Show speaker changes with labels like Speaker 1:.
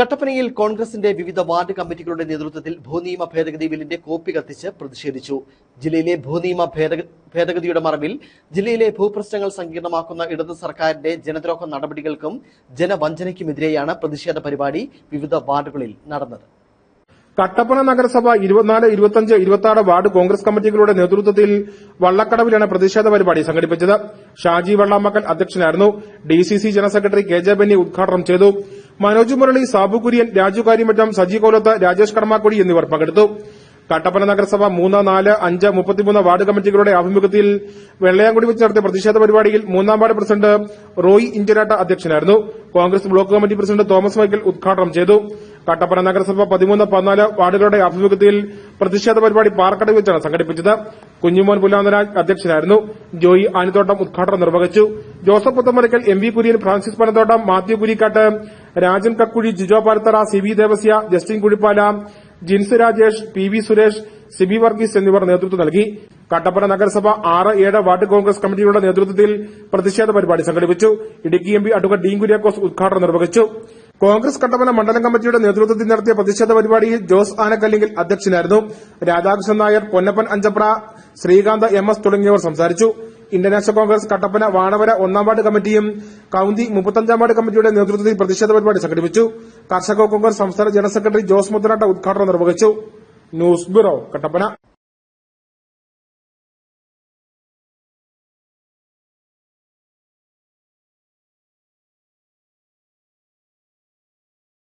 Speaker 1: കട്ടപ്പനയിൽ കോൺഗ്രസിന്റെ വിവിധ വാർഡ് കമ്മിറ്റികളുടെ നേതൃത്വത്തിൽ ഭൂനിയമ ഭേദഗതി ബില്ലിന്റെ കോപ്പി കത്തിച്ച് പ്രതിഷേധിച്ചു. ജില്ലയിലെ ഭൂനിയമ ഭേദഗ- ഭേദഗതിയുടെ മറവിൽ ജില്ലയിലെ ഭൂപ്രശ്നങ്ങൾ സങ്കീർണമാക്കുന്ന ഇടത് സർക്കാരിന്റെ ജനദ്രോഹ നടപടികൾക്കും ജനവഞ്ചനയ്ക്കുമെതിരെയാണ് പ്രതിഷേധ പരിപാടി വിവിധ വാർഡുകളിൽ നടന്നത്.
Speaker 2: കട്ടപ്പന നഗരസഭ ഇരുപത്തിനാല് ഇരുപത്തിയഞ്ച് ഇരുപത്തി ആറ് വാർഡ് കോൺഗ്രസ് കമ്മിറ്റികളുടെ നേതൃത്വത്തിൽ വള്ളക്കടവിലാണ് പ്രതിഷേധ പരിപാടി സംഘടിപ്പിച്ചത്. ഷാജി വെള്ളാമക്കൽ അധ്യക്ഷനായിരുന്നു. DCC general secretary K J Benny ഉദ്ഘാടനം ചെയ്തു. മനോജ് മുരളി സാബു കുര്യൻ രാജു കാര്യമറ്റം സജി കോലത്ത് രാജേഷ് കർമാക്കുടി എന്നിവർ പങ്കെടുത്തു. കട്ടപ്പന നഗരസഭ മൂന്ന് നാല് അഞ്ച് മുപ്പത്തിമൂന്ന് വാർഡ് കമ്മിറ്റികളുടെ ആഭിമുഖ്യത്തിൽ വെള്ളയാംകുടി വെച്ച് നടത്തിയ പ്രതിഷേധ പരിപാടിയിൽ മൂന്നാം വാർഡ് പ്രസിഡന്റ് റോയ് ഇഞ്ചരാട്ട അധ്യക്ഷനായിരുന്നു. Congress block committee president Thomas Michael ഉദ്ഘാടനം ചെയ്തു. കട്ടപ്പന നഗരസഭ പതിമൂന്ന് പതിനാല് വാർഡുകളുടെ ആഭിമുഖ്യത്തിൽ പ്രതിഷേധ പരിപാടി പാർക്കട വെച്ചാണ് സംഘടിപ്പിച്ചത്. കുഞ്ഞുമോൻ പുല്ലാന്തരാജ് അധ്യക്ഷനായിരുന്നു. ജോയി ആനിത്തോട്ടം ഉദ്ഘാടനം നിർവഹിച്ചു. Joseph Puthamarakkal M V Kurian Francis Panathottam Mathew Kurikkattu Rajan Kakkuzhi Jijo Palathara C V Devasya Justin Kuzhippala Jins Rajesh P V Suresh Siby Varghese എന്നിവർ നേതൃത്വം നൽകി. കട്ടപ്പന നഗരസഭ ആറ് ഏഴ് വാർഡ് കോൺഗ്രസ് കമ്മിറ്റികളുടെ നേതൃത്വത്തിൽ പ്രതിഷേധ പരിപാടി സംഘടിപ്പിച്ചു. Idukki M P advocate Dean Kuriakose ഉദ്ഘാടനം നിർവഹിച്ചു. കോൺഗ്രസ് കട്ടപ്പന മണ്ഡലം കമ്മിറ്റിയുടെ നേതൃത്വത്തിൽ നടത്തിയ പ്രതിഷേധ പരിപാടിയിൽ ജോസ് ആനക്കല്ലിങ്കിൽ അധ്യക്ഷനായിരുന്നു. രാധാകൃഷ്ണൻ നായർ പൊന്നപ്പൻ അഞ്ചപ്ര ശ്രീകാന്ത് എം എസ് തുടങ്ങിയവർ സംസാരിച്ചു. ഇന്റർനാഷണൽ കോൺഗ്രസ് കട്ടപ്പന വാണവര ഒന്നാം വാർഡ് കമ്മിറ്റിയും കൌന്തി മുപ്പത്തഞ്ചാം വാർഡ് കമ്മിറ്റിയുടെ നേതൃത്വത്തിൽ പ്രതിഷേധ പരിപാടി സംഘടിപ്പിച്ചു. കർഷക കോൺഗ്രസ് സംസ്ഥാന ജനറൽ സെക്രട്ടറി ജോസ് മുത്തനാട്ട ഉദ്ഘാടനം നിർവഹിച്ചു. News bureau Kattappana.